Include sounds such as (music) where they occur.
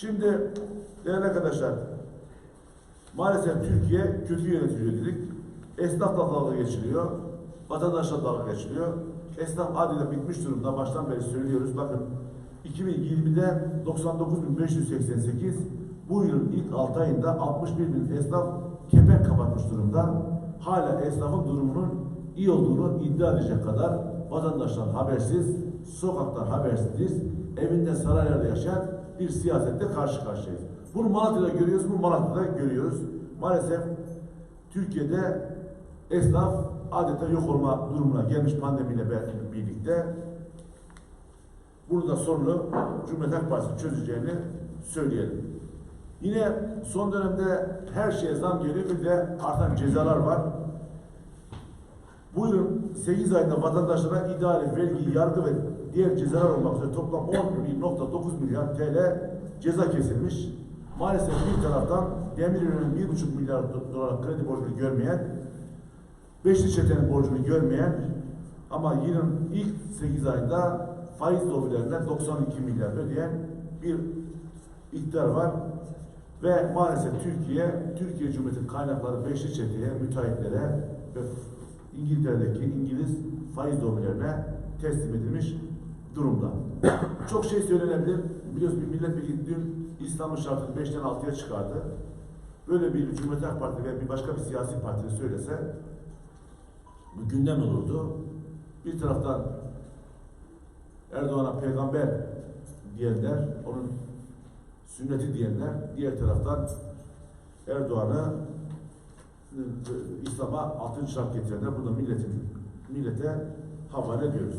Şimdi değerli arkadaşlar maalesef Türkiye kötü yönetiliyor dedik. Esnafla dalga geçiliyor. Vatandaşla dalga geçiliyor. Esnaf adeta bitmiş durumda. Baştan beri söylüyoruz. Bakın 2020'de 99.588 bu yılın ilk 6 ayında 61.000 esnaf kepenk kapatmış durumda. Hala esnafın durumunun iyi olduğunu iddia edecek kadar vatandaştan habersiz, sokaktan habersiz, evinde saraylarda yaşayan bir siyasette karşı karşıyayız. Bunu Malatya'da görüyoruz, bunu Malatya'da görüyoruz. Maalesef Türkiye'de esnaf adeta yok olma durumuna gelmiş pandemiyle birlikte. Bunu da sorunu Cumhuriyet Halk Partisi çözeceğini söyleyelim. Yine son dönemde her şeye zam geliyor bir de artan cezalar var. Bu yılın 8 ayında vatandaşlara idari, vergi, yargı ve diğer cezalar olmak üzere toplam 11.9 milyar TL ceza kesilmiş. Maalesef bir taraftan Demirören'in 1,5 milyar do- dolar kredi borcunu görmeyen, Beşli Çete'nin borcunu görmeyen ama yılın ilk 8 ayında faiz lobilerinden 92 milyar ödeyen bir iktidar var. Ve maalesef Türkiye, Türkiye Cumhuriyeti kaynakları Beşli Çete'ye, müteahhitlere ve İngiltere'deki İngiliz faiz lobilerine teslim edilmiş durumda. (coughs) Çok şey söylenebilir. Biliyorsunuz bir milletvekili dün İslam'ın şartını 5'ten 6'ya çıkardı. Böyle bir Cumhuriyet Halk Partisi ve bir başka bir siyasi parti söylese bu gündem olurdu. Bir taraftan Erdoğan'a peygamber diyenler, onun sünneti diyenler, diğer taraftan Erdoğan'ı İslam'a altın şart getirenler bunu milletin millete havale ediyoruz.